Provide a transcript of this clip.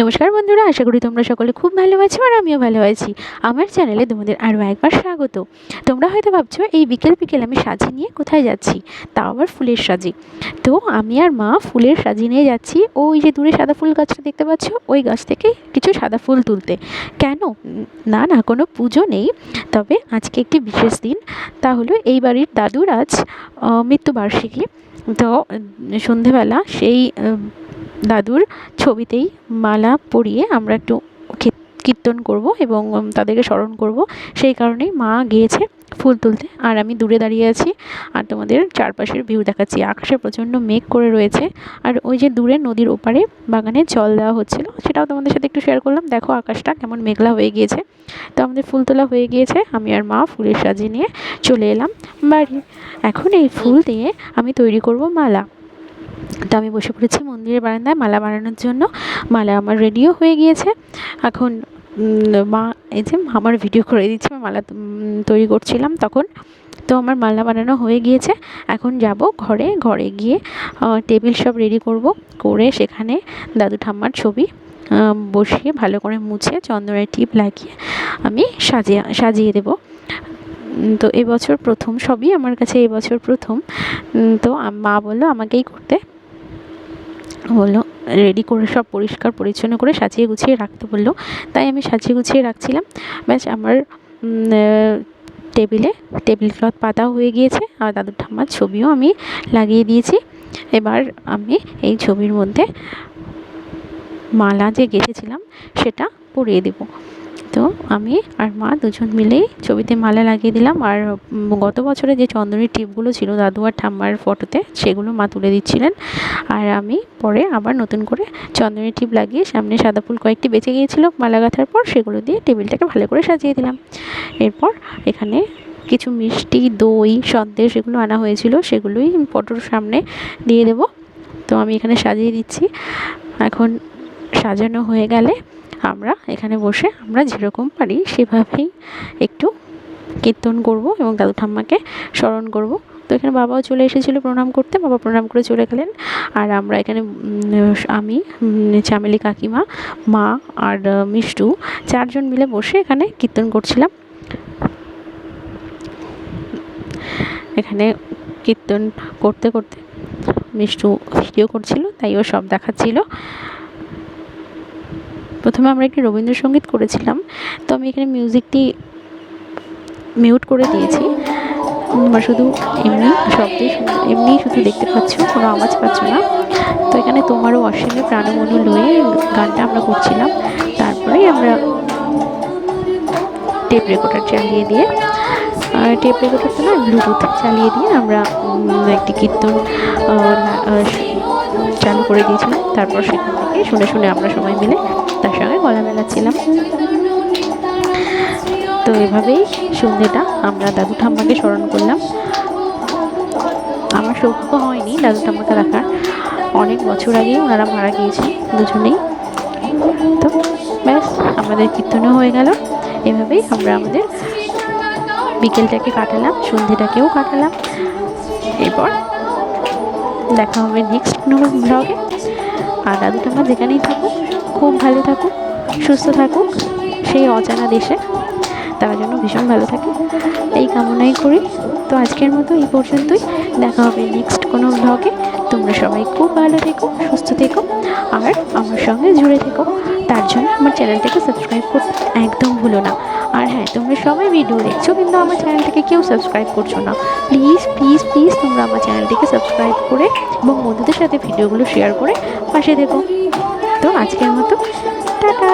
নমস্কার বন্ধুরা, আশা করি তোমরা সকলে খুব ভালো আছো আর আমিও ভালো আছি। আমার চ্যানেলে তোমাদের আরও একবার স্বাগত। তোমরা হয়তো ভাবছ, এই বিকেল বিকেল আমি সাজি নিয়ে কোথায় যাচ্ছি? তাও আবার ফুলের সাজি। তো আমি আর মা ফুলের সাজি নিয়ে যাচ্ছি। ওই যে দূরে সাদা ফুল গাছটা দেখতে পাচ্ছ? ওই গাছ থেকে কিছু সাদা ফুল তুলতে। কেন? না না, কোনো পুজো নেই। তবে আজকে একটি বিশেষ দিন। তা হলো, এই বাড়ির দাদুর আজ মৃত্যুবার্ষিকী। তো, সন্ধেবেলা সেই দাদুর ছবিতেই মালা পরিয়ে আমরা একটু কীর্তন করব এবং তাদেরকে স্মরণ করব। সেই কারণেই মা গিয়েছে ফুল তুলতে। আর আমি দূরে দাঁড়িয়ে আছি আর তোমাদের চারপাশের ভিউ দেখাচ্ছি। আকাশে প্রচণ্ড মেঘ করে রয়েছে। আর ওই যে দূরে নদীর ওপারে বাগানে জল দেওয়া হচ্ছিল, সেটাও তোমাদের সাথে একটু শেয়ার করলাম। দেখো আকাশটা কেমন মেঘলা হয়ে গিয়েছে। তো আমাদের ফুল তোলা হয়ে গিয়েছে। আমি আর মা ফুলের সাজিয়ে নিয়ে চলে এলাম বাড়ি। এখন এই ফুল দিয়ে আমি তৈরি করব মালা। তো আমি বসে পড়েছি মন্দিরের বারান্দায় মালা বানানোর জন্য। মালা আমার রেডিও হয়ে গিয়েছে। এখন মা, এই যে আমার ভিডিও করে দিচ্ছে মালা তৈরি করছিলাম তখন। তো আমার মালা বানানো হয়ে গিয়েছে। এখন যাব ঘরে ঘরে গিয়ে টেবিল সব রেডি করব। করে সেখানে দাদু ঠাম্মার ছবি বসিয়ে ভালো করে মুছে চন্দনের টিপ লাগিয়ে আমি সাজিয়ে সাজিয়ে দেবো। তো এবছর প্রথম, সবই আমার কাছে এবছর প্রথম। তো মা বলল আমাকেই করতে। বলল রেডি করে সব পরিষ্কার, পরিচ্ছন্ন করে সাজিয়ে গুছিয়ে রাখতে বলল। তাই আমি সাজিয়ে গুছিয়ে রাখছিলাম। ব্যাস আমার টেবিলে, টেবিল ক্লথ পাতাও হয়ে গিয়েছে আর দাদুর ঠাম্মার ছবিও আমি লাগিয়ে দিয়েছি। এবার আমি এই ছবির মধ্যে মালা যে গেঁথেছিলাম সেটা পরিয়ে দেবো। তো আমি আর মা দুজন মিলেই ছবিতে মালা লাগিয়ে দিলাম। আর গত বছরে যে চন্দনের টিপগুলো ছিল দাদু আর ঠাম্মার ফটোতে, সেগুলো মা তুলে দিচ্ছিলেন। আর আমি পরে আবার নতুন করে চন্দনের টিপ লাগিয়ে সামনে সাদা ফুল কয়েকটি বেঁচে গিয়েছিল মালা গাঁথার পর, সেগুলো দিয়ে টেবিলটাকে ভালো করে সাজিয়ে দিলাম। এরপর এখানে কিছু মিষ্টি, দই, সন্দেশ এগুলো আনা হয়েছিল, সেগুলোই ফটোর সামনে দিয়ে দেবো। তো আমি এখানে সাজিয়ে দিচ্ছি। এখন সাজানো হয়ে গেলে আমরা এখানে বসে আমরা যেরকম পারি সেভাবেই একটু কীর্তন করব এবং দাদু ঠাম্মাকে স্মরণ করব। তো এখানে বাবাও চলে এসেছিল প্রণাম করতে, বাবা প্রণাম করে চলে গেলেন। আর আমরা এখানে আমি চামেলি কাকিমা, মা আর মিষ্টু চারজন মিলে বসে এখানে কীর্তন করছিলাম। এখানে কীর্তন করতে করতে মিষ্টু ভিডিও করছিল, তাই ও সব দেখাচ্ছিল। প্রথমে আমরা একটি রবীন্দ্রসঙ্গীত করেছিলাম, তো আমি এখানে মিউজিকটি মিউট করে দিয়েছি। তোমরা শুধু এমনি শব্দে এমনি শুধু দেখতে পাচ্ছ, কোনো আওয়াজ পাচ্ছ না। তো এখানে তোমারও অসীমে প্রাণমনু লয়ে গানটা আমরা করছিলাম। তারপরেই আমরা টেপ রেকর্ডার চালিয়ে দিয়ে টেপ রেকর্ডার তো না ব্লুটুথ চালিয়ে দিয়ে আমরা একটি কীর্তন চালু করে দিয়েছিলাম। তারপর সেখান থেকে শুনে শুনে আমরা সবাই মিলে তার সঙ্গে গলা মেলাচ্ছিলাম তো এভাবেই সন্ধ্যেটা আমরা দাদু ঠাম্মাকে স্মরণ করলাম। আমার সৌভাগ্য হয়নি দাদু ঠাম্মাকে রাখার। অনেক বছর আগে ওনারা মারা গিয়েছেন দুজনেই। তো ব্যাস, আমাদের কীর্তনও হয়ে গেল। এভাবেই আমরা আমাদের বিকেলটাকে কাটালাম সন্ধ্যেটাকেও কাটালাম। এরপর দেখা হবে নেক্সট ব্লগে আর দাদু ঠাম্মা যেখানেই থাকুক খুব ভালো থাকুক সুস্থ থাকুক সেই অজানা দেশে। তার জন্য ভীষণ ভালো থাকে। এই কামনাই করি। তো আজকের মতো এই পর্যন্তই। দেখা হবে নেক্সট কোনো ব্লগে তোমরা সবাই খুব ভালো থেকো, সুস্থ থেকো, আর আমার সঙ্গে জুড়ে থেকো। তার জন্য আমার চ্যানেলটাকে সাবস্ক্রাইব করতে একদম ভুলো না। সবাই ভিডিও দেখছ, কিন্তু আমার চ্যানেলটাকে কেউ সাবস্ক্রাইব করছ না। প্লিজ প্লিজ প্লিজ তোমরা আমার চ্যানেলটিকে সাবস্ক্রাইব করে এবং বন্ধুদের সাথে ভিডিওগুলো শেয়ার করে পাশে দেখো তো আজকের মতো, টাটা।